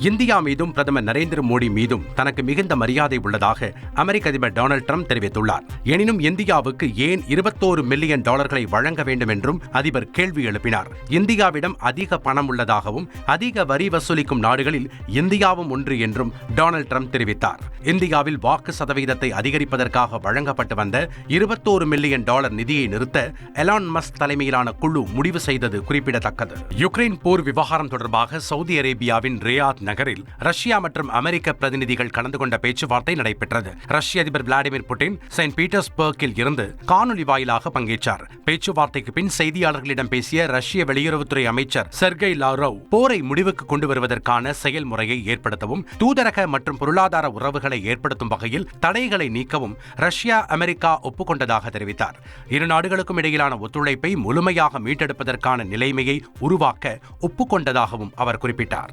India மீதும் பிரதமர் நரேந்திர மோடி மீதும் தனக்கு மிகுந்த மரியாதை உள்ளதாக அமெரிக்க அதிபர் டொனால்டு ட்ரம்ப் தெரிவித்துள்ளார். எனினும் இந்தியாவுக்கு ஏன் இருபத்தோரு மில்லியன் டாலர்களை வழங்க வேண்டும் என்றும் அதிபர் கேள்வி எழுப்பினார். இந்தியாவிடம் அதிக பணம் உள்ளதாகவும் அதிக வரி வசூலிக்கும் நாடுகளில் இந்தியாவும் ஒன்று என்றும் டொனால்ட் ட்ரம்ப் தெரிவித்தார். இந்தியாவில் வாக்கு சதவீதத்தை அதிகரிப்பதற்காக வழங்கப்பட்டு வந்த இருபத்தோரு மில்லியன் டாலர் நிதியை நிறுத்த எலான் மஸ்க் தலைமையிலான குழு முடிவு செய்தது குறிப்பிடத்தக்கது. யுக்ரைன் போர் விவகாரம் தொடர்பாக சவுதி அரேபியாவின் ரியாத் நகரில் ரஷ்யா மற்றும் அமெரிக்க பிரதிநிதிகள் கலந்து கொண்ட பேச்சுவார்த்தை நடைபெற்றது. ரஷ்ய அதிபர் விளாடிமிர் புட்டின் செயின்ட் பீட்டர்ஸ்பர்க்கில் இருந்து காணொலி வாயிலாக பங்கேற்றார். பேச்சுவார்த்தைக்கு பின் செய்தியாளர்களிடம் பேசிய ரஷ்ய வெளியுறவுத்துறை அமைச்சர் செர்கை லாரோவ் போரை முடிவுக்கு கொண்டு வருவதற்கான செயல்முறையை ஏற்படுத்தவும் தூதரக மற்றும் பொருளாதார உறவுகளை ஏற்படுத்தும் வகையில் தடைகளை நீக்கவும் ரஷ்யா அமெரிக்கா ஒப்புக்கொண்டதாக தெரிவித்தார். இரு நாடுகளுக்கும் இடையிலான ஒத்துழைப்பை முழுமையாக மீட்டெடுப்பதற்கான நிலைமையை உருவாக்க ஒப்புக்கொண்டதாகவும் அவர் குறிப்பிட்டார்.